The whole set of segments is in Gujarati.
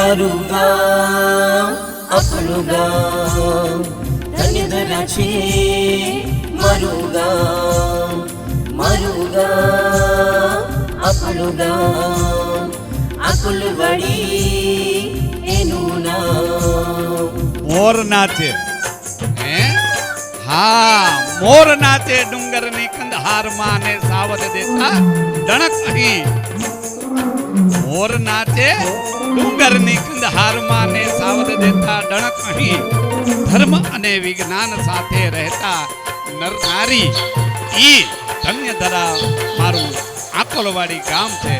મારું ગામ આપણું ગામ ધન્ય છે મારું ગામ મારું ગામ આપણું ગામ આકુલવાડી એનું નામ મોર નાચે હા મોર નાચે ડુંગરની કંદહારમાં ને સાવધ દેતા ડણક અહીં મોર નાચે ડુંગરની કંદહારમાં ને સાવધ દેતા ડણક અહીં. ધર્મ અને વિજ્ઞાન સાથે રહેતા નર નારી ઈ ધન્ય ધરા મારું આકોલવાડી ગામ છે.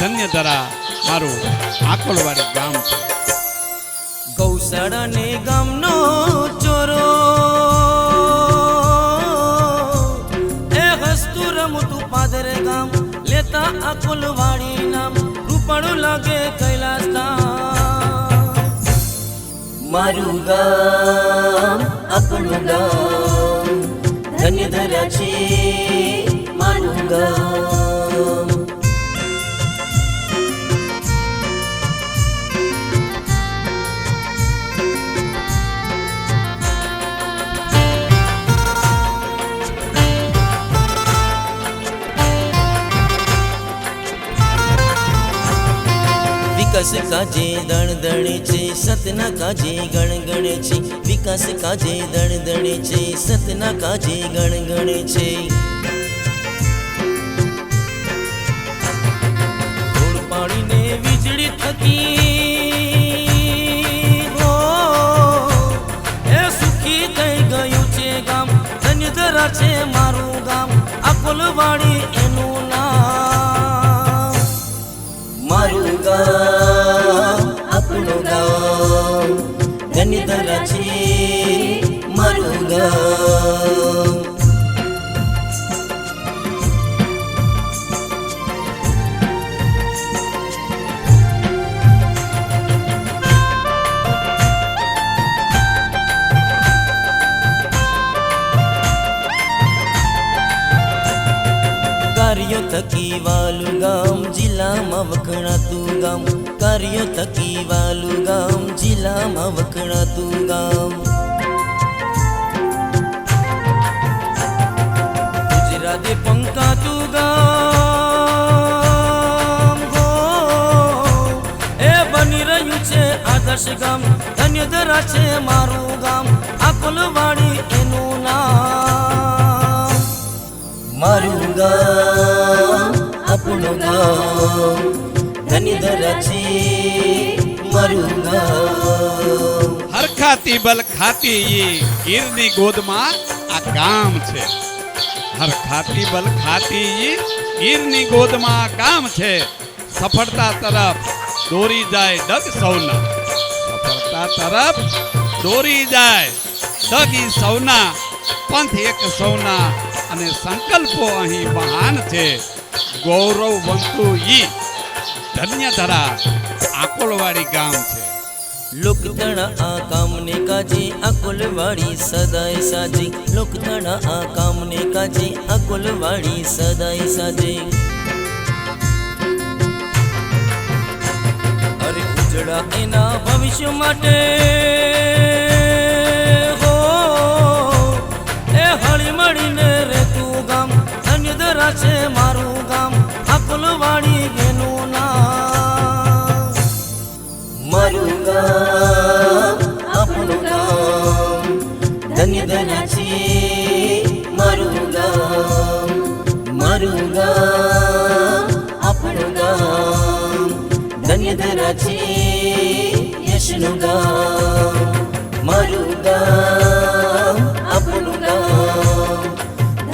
ધન્ય ધરા મારું આકોલવાડી ગામ છે. ગૌશાળા ને ગામનો ચોરો. એ હસ્તુ રમતું પાદરે ગામ લેતા અકુલવાડી નામ. રૂપાળું લાગે કૈલાસ ધામ મારું ગામ આપણું ગામ ધન્ય વિકાસ કાજે દણદણે છે સતના કાજે ગણગણે છે વિકાસ કાજે દણદણે છે સતના કાજે ગણગણે છે. ધૂળ વીજળી થકી હો, એ સુખી થઈ ગયું છે ગામ ધન્ય છે મારું ગામ આ એનું ગામ ધન્ય ધરા છે મારું ગામ કાર્યો થકી વાલું ગામ જિલ્લામાં વખણાતું ગામ કાર્યો થકી વાલું ગામ, જિલ્લામાં વખણાતું ગામ. ગુજરાતે પંકાતું ગામ એ બની રહ્યું છે આદર્શ ગામ. ધન્ય ધરા છે મારું ગામ. આ આકુલવાડી એનું નામ. મારું ગામ, આપણું ગામ. હરખાતી બલ ખાતી ઈ ગીરની ગોદમાં આ કામ છે. હરખાતી બલ ખાતી ઈ ગીરની ગોદમાં આ કામ છે. સફળતા તરફ દોરી જાય ડગ સૌના. સફળતા તરફ દોરી જાય ડગ સૌના. પંથ એક સૌના. અને સંકલ્પો અહીં મહાન છે. ગૌરવ ગૌરવવંતુ ઈ ધન્ય ધરા ગામ છે. લોકધણા આ કામને કાજી અકુલવાડી સદાય સાજી. લોકધણા આ કામને કાજી અકુલવાડી સદાય સાજી. અરે ઉજળા એના ભવિષ્ય માટે, હો, એ હળી મળીને રહેતું ગામ. ધન્ય ધરા છે મારું ગામ અકુલવાડી એનું మరుగా. అప్పుడుగా ధన్యధనచి మరుగా. మరుగా. అప్పుడుగా ధన్యధనచి యశునుగా. మరుగా. అప్పుడుగా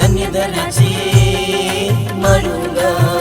ధన్యధనచి మరుగా.